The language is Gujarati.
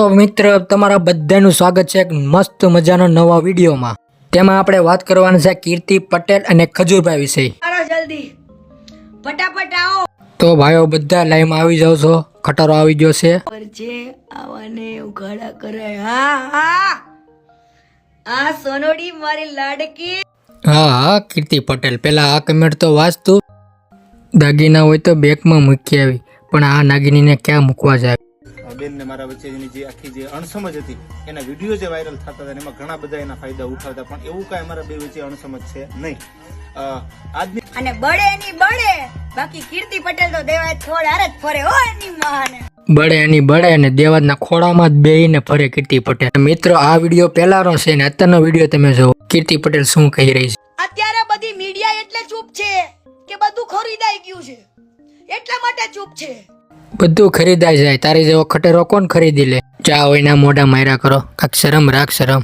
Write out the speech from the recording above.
તો મિત્ર તમારા બધાનું સ્વાગત છે એક મસ્ત મજાનો નવા વિડીયોમાં. તેમાં આપણે વાત કરવાની છે કીર્તિ પટેલ અને ખજૂરભાઈ વિશે. જલ્દી. ફટાફટ આવો. તો ભાઈઓ બધા લાઈનમાં આવી જાવ છો. ખટારો આવી ગયો છે. છે આવાને ઉઘાડા કરે. હા હા. આ સોનોડી મારી લાડકી. હા હા કીર્તિ પટેલ. પેલા આ કમેન્ટ તો વાંચતું. દાગીના હોય તો બેગમાં મૂકી આવી. પણ આ નાગિનીને ક્યાં મૂકવા જાય? બેન ને મારા વચ્ચેની જે આખી જે અણસમજ હતી એના વીડિયો જે વાયરલ થતા હતા એમાં ઘણા બધા એના ફાયદા ઉઠાવતા પણ એવું કાંઈ અમારા બે વચ્ચે અણસમજ છે નહીં. આજની અને બળે ની બળે બાકી કીર્તિ પટેલ તો દેવાય થોડ હારે જ ફરે હો એની મહાને. બળે એની બળે અને દેવાદના ખોળામાં જ બેહીને ફરે કીર્તિ પટેલ. મિત્રો આ વીડિયો પહેલાનો છે ને અત્યારનો વીડિયો તમે જોવો કીર્તિ પટેલ શું કહી રહી છે? અત્યારે બધી મીડિયા એટલે ચૂપ છે કે બધું ખરીદાઈ ગયું છે. એટલા માટે ચૂપ છે. બધું ખરીદાઈ જાય. તારી જેવો ખટેરો કોણ ખરીદી લે? જા હોય ના મોઢા માર્યા કરો. કાંક શરમ રાખ શરમ.